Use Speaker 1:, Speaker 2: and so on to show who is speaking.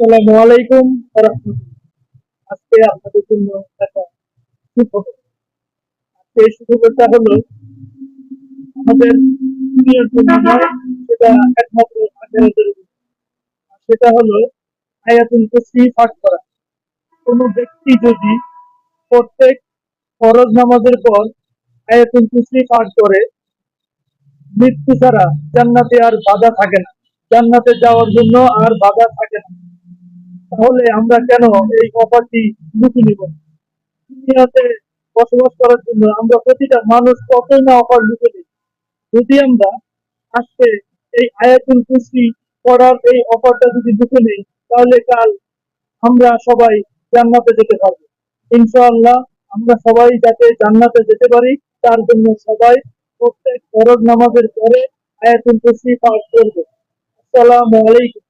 Speaker 1: আসসালামু আলাইকুম আজকে আপনাদের জন্য একটা হলো, আমাদের সেটা একমাত্র। সেটা হলো আয়াতুল কুরসি পাঠ করা। কোন ব্যক্তি যদি প্রত্যেক ফরজ নামাজের পর আয়াতুল কুরসি পাঠ করে, মৃত্যু ছাড়া জান্নাতে আর বাধা থাকে না। জান্নাতে যাওয়ার জন্য আর বাধা থাকে তাহলে আমরা কেন এই অফারটি লুকে নিব? দুনিয়াতে বসবাস করার জন্য আমরা প্রতিটা মানুষ কতই না অফার লুকে নিই? যদি আমরা আজকে এই আয়াতুল কুরসি পড়ার এই অফারটা যদি লুকে নেই, তাহলে কাল আমরা সবাই জান্নাতে যেতে পারব। ইনশাআল্লাহ আমরা সবাই যাতে জান্নাতে যেতে পারি, তার জন্য সবাই প্রত্যেক ফরজ নামাজের পরে আয়াতুল কুরসি পাঠ করবে। আসসালামু আলাইকুম।